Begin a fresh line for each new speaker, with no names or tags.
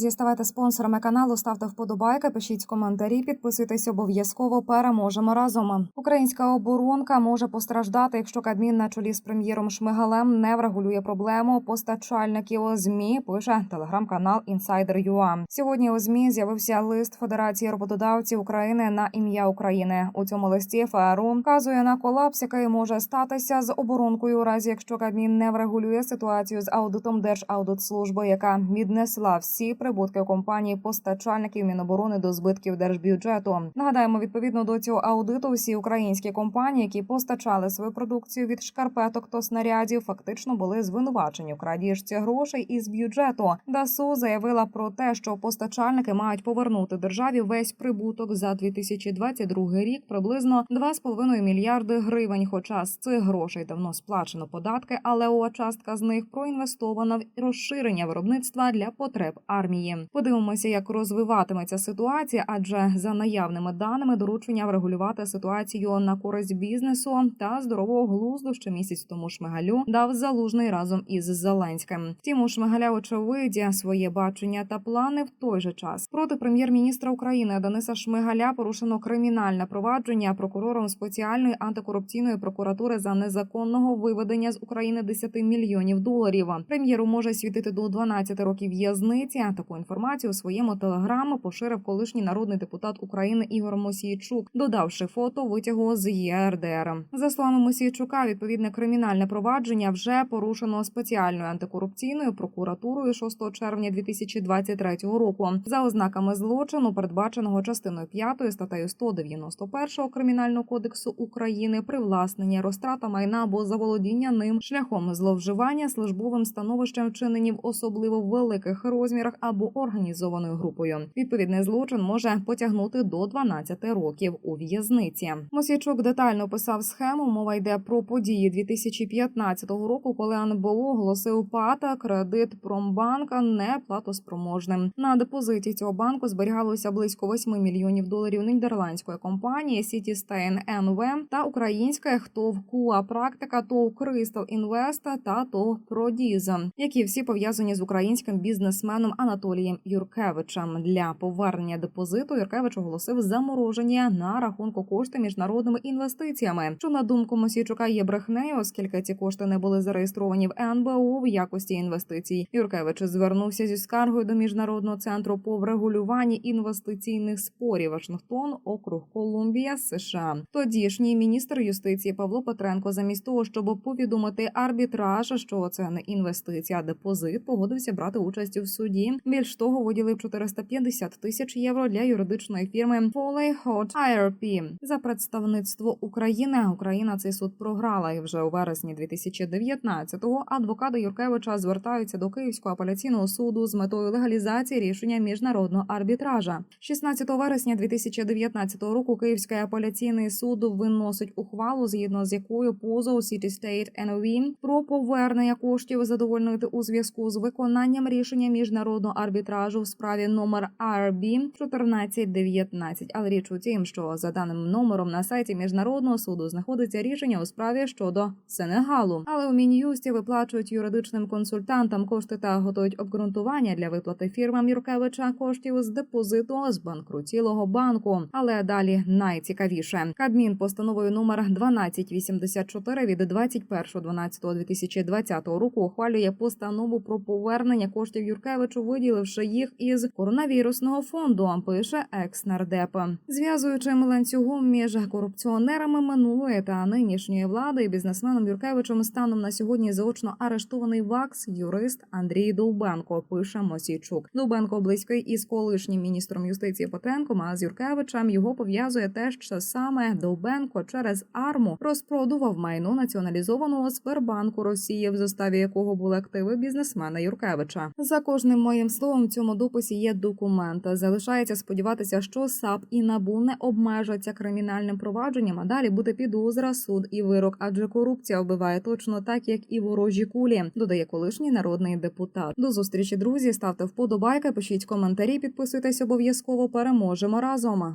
друзі, ставайте спонсорами каналу, ставте вподобайки, пишіть коментарі, підписуйтесь обов'язково. Переможемо разом. Українська оборонка може постраждати, якщо Кабмін на чолі з прем'єром Шмигалем не врегулює проблему постачальників змі. Пише телеграм-канал Insider.ua. Сьогодні у змі з'явився лист Федерації роботодавців України на ім'я України. У цьому листі ФРУ вказує на колапс, який може статися з оборонкою, у разі якщо Кабмін не врегулює ситуацію з аудитом Держаудитслужби, яка віднесла всі прибутки компанії постачальників Міноборони до збитків держбюджету. Нагадаємо, відповідно до цього аудиту, всі українські компанії, які постачали свою продукцію від шкарпеток та снарядів, фактично були звинувачені у крадіжці грошей із бюджету. ДАСУ заявила про те, що постачальники мають повернути державі весь прибуток за 2022 рік приблизно 2,5 мільярди гривень. Хоча з цих грошей давно сплачено податки, але частка з них проінвестована в розширення виробництва для потреб армії. Подивимося, як розвиватиметься ситуація, адже за наявними даними доручення врегулювати ситуацію на користь бізнесу та здорового глузду ще місяць тому Шмигалю дав залужний разом із Зеленським. Втім, у Шмигаля очевидя своє бачення та плани в той же час. Проти прем'єр-міністра України Дениса Шмигаля порушено кримінальне провадження прокурором спеціальної антикорупційної прокуратури за незаконного виведення з України 10 мільйонів доларів. Прем'єру може світити до 12 років в'язниці. Таку інформацію у своєму телеграму поширив колишній народний депутат України Ігор Мосійчук, додавши фото витягу з ЄРДР. За словами Мосійчука, відповідне кримінальне провадження вже порушено спеціальною антикорупційною прокуратурою 6 червня 2023 року за ознаками злочину, передбаченого частиною 5 статтею 191 кримінального кодексу України, привласнення, розтрата майна або заволодіння ним шляхом зловживання службовим становищем вчинені в особливо великих розмірах або організованою групою. Відповідний злочин може потягнути до 12 років у в'язниці. Мосійчук детально описав схему. Мова йде про події 2015 року, коли НБУ оголосив ПАТа кредит Промбанка неплатоспроможним. На депозиті цього банку зберігалося близько 8 мільйонів доларів нідерландської компанії Citystain NV та українська ХТОВ КУА практика ТОВ Кристал Інвеста та ТОВ Продіза, які всі пов'язані з українським бізнесменом Анатолієм Юркевичем. Для повернення депозиту Юркевич оголосив замороження на рахунку кошти міжнародними інвестиціями, що на думку Мосійчука є брехнею, оскільки ці кошти не були зареєстровані в НБУ в якості інвестицій. Юркевич звернувся зі скаргою до міжнародного центру по врегулюванні інвестиційних спорів Вашингтон, округ Колумбія, США. Тодішній міністр юстиції Павло Петренко, замість того, щоб повідомити арбітраж, що це не інвестиція, а депозит, погодився брати участь в суді. Більш того, виділив 450 тисяч євро для юридичної фірми Foley Hot IRP за представництво України. Україна цей суд програла і вже у вересні 2019-го адвокати Юркевича звертаються до Київського апеляційного суду з метою легалізації рішення міжнародного арбітража. 16 вересня 2019 року Київський апеляційний суд виносить ухвалу, згідно з якою позов City State NOV про повернення коштів задовольнити у зв'язку з виконанням рішення міжнародного арбітражу в справі номер RB 1419. Але річ у тім, що за даним номером на сайті міжнародного суду знаходиться рішення у справі щодо Сенегалу. Але у мін'юсті виплачують юридичним консультантам кошти та готують обґрунтування для виплати фірмам Юркевича коштів з депозиту з банкрутілого банку. Але далі найцікавіше Кабмін постановою номер 1284 від 21.12.2020 року ухвалює постанову про повернення коштів Юркевичу, виділивши їх із коронавірусного фонду. Пише екс-нардеп. зв'язуючим ланцюгом між корупціонерами минулої та нинішньої влади бізнесменом Юркевичем станом на сьогодні заочно арештований ВАКС юрист Андрій Довбенко. Пише Мосійчук. Довбенко близький із колишнім міністром юстиції Петренком, а з Юркевичем його пов'язує те, що саме Довбенко через арму розпродував майно націоналізованого Сбербанку Росії, в заставі якого були активи бізнесмена Юркевича. За кожним моїм словом в цьому дописі є документ. Залишається сподіватися, що САП і НАБУ не обмежаться кримінальним провадженням, а далі буде підозра, суд і вирок, адже корупція вбиває точно так, як і ворожі кулі, додає колишній народний депутат. До зустрічі, друзі. Ставте вподобайки, пишіть коментарі, підписуйтесь обов'язково. Переможемо разом.